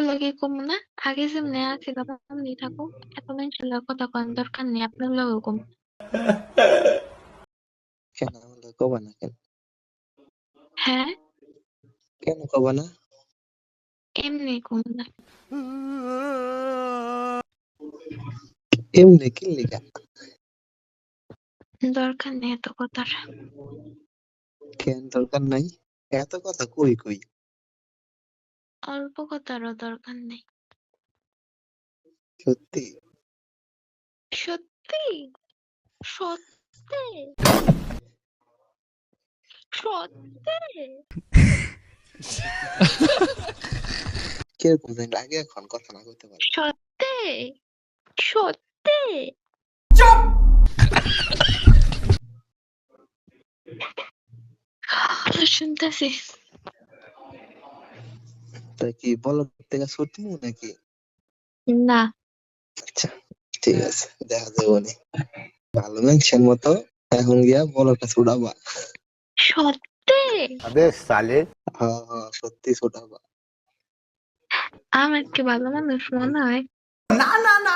লগে কম না? আগে যেমনি আছিল তেমনি থাকো। এত মানুষের কথা কন দরকার নেই আপনার লগে কম কেন আমাদের কবা না কেন? হ্যাঁ? কেন কবা না? এমনি কম না। এমনি কি লিগা? দরকার নেই এত কথার। কেন দরকার নাই? এত কথা কই কই? অল্প কথারও দরকার নেই। সত্যি? সত্যি? সত্যি? সত্যি? কীরকম জানি লাগে এখন কথা না কইতে পারি। সত্যি? সত্যি? শুনতেছি। তা কি বলক থেকে ছুটি নাকি? না। আচ্ছা ঠিক আছে দেখা যাবে উনি ভালো মেনশন মতো এখন গিয়া বলকটা ছুটাবা সত্যি? আবে সালে। হ্যাঁ হ্যাঁ সত্যি ছোটাবা আমার কি ভালো মানুষ মনে হয়। না না না।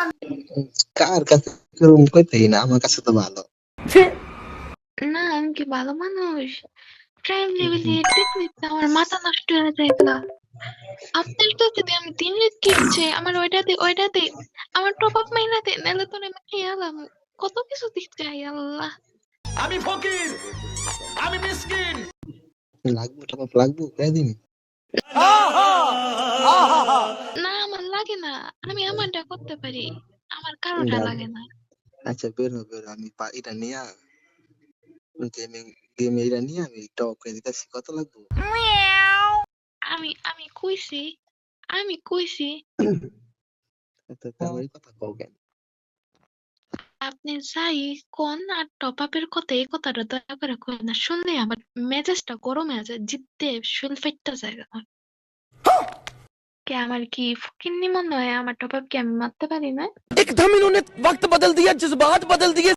কার কাছে রুম কইতেই না আমার কাছে তো ভালো। না আমি কি ভালো মানুষ? ট্রেন প্রাইম লেভেলে টেকনিক আমার মাথা নষ্ট হয়ে যায় না আপনার তো যদি আমি তিন রেট কিনছে আমার ওইটাতে ওইটাতে আমার টপ আপ মাইনাতে নাহলে তো আমি খেয়ালাম কত কিছু দিচ্ছে হাই আল্লাহ। আমি ফকির আমি মিসকিন। লাগবো টপ লাগবো কয়ে দিন। না আমার লাগে না। আমি আমারটা করতে পারি। আমার কারোটা লাগে না। আচ্ছা বের বের। আমি এটা নিয়া গেমিং গেম এটা নিয়ে আমি টপ করে দিতেছি। কত লাগবো? আমি আমি কইছি আমি কইছি আপনি যাই কোন আর টপ আপের কথা এই কথাটা দয়া করে কই না শুনলে আমার মেজাজটা গরম হয়ে যায় জিদ্দে শুল যায় আমার কে আমার কি ফকিন্নি মনে হয় আমার টপ আপ কি আমি মারতে পারি না একদম ইনোনে ওয়াক্ত বদল দিয়ে জজবাত বদল দিয়ে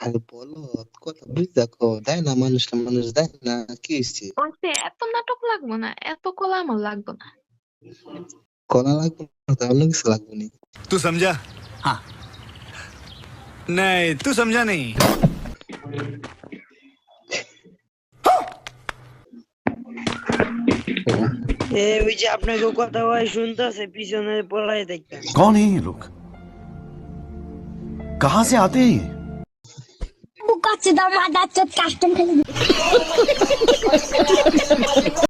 আরে বলো কথা বুঝতে কো দেয় না মানুষ মানুষ দেয় না কি হয়েছে ওইসে এত নাটক লাগবো না এত কলা আমার লাগবো না কলা লাগবে না তো অন্য কিছু লাগবে নি तू समझा हाँ नहीं तू समझा नहीं এ ওই যে আপনাকে কথা হয় শুনতেছে পিছনে পড়াই দেখতে कौन है ये लोग कहां से आते हैं ये বুকাচ্ছে দাম আদা চোদ কাস্টম খেলে